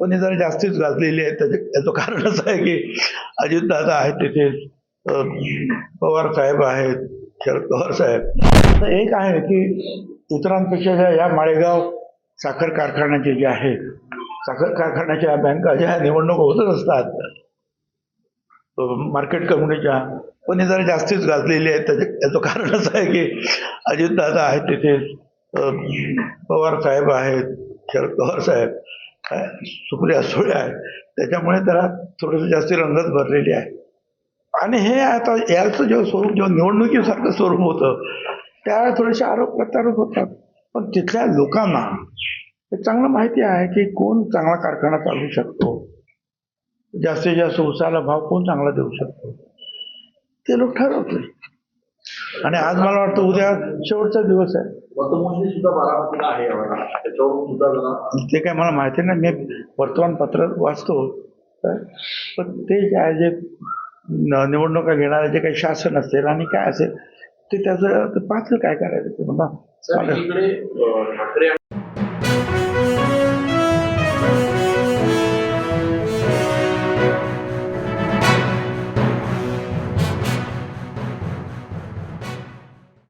पण हे जरा जास्तीच गाजलेली आहे त्याचे त्याचं कारण असं आहे की अजितदादा आहेत तिथे पवार साहेब आहेत शरद पवार साहेब. तर एक आहे की इतरांपेक्षा ज्या या माळेगाव साखर कारखान्याचे जे आहेत साखर कारखान्याच्या बँका ज्या निवडणूक होतच असतात मार्केट कमिटीच्या पण हे जरा जास्तीच गाजलेली आहे त्याचे त्याचं कारण असं आहे की अजितदादा आहेत तिथे पवार साहेब आहेत शरद पवार साहेब. अं, सोळ्या आहेत. त्याच्यामुळे त्याला थोडंसं जास्ती रंगत भरलेली आहे. आणि हे आता याचं जेव्हा स्वरूप जेव्हा निवडणुकीसारखं स्वरूप होतं त्यावेळेला थोडेसे आरोप प्रत्यारोप होतात. पण तिथल्या लोकांना हे चांगलं माहिती आहे की कोण चांगला कारखाना चालवू शकतो? जास्तीत जास्त उसाला भाव कोण चांगला देऊ शकतो? ते लोक ठरवतील. आणि आज मला वाटतं उद्या शेवटचा दिवस आहे. ते काय मला माहिती नाही. मी वर्तमानपत्र वाचतो. काय? पण ते जे आहे जे निवडणुका घेणारे जे काही शासन असेल आणि काय असेल ते त्याचं पाहतील काय करायचं? ते ठाकरे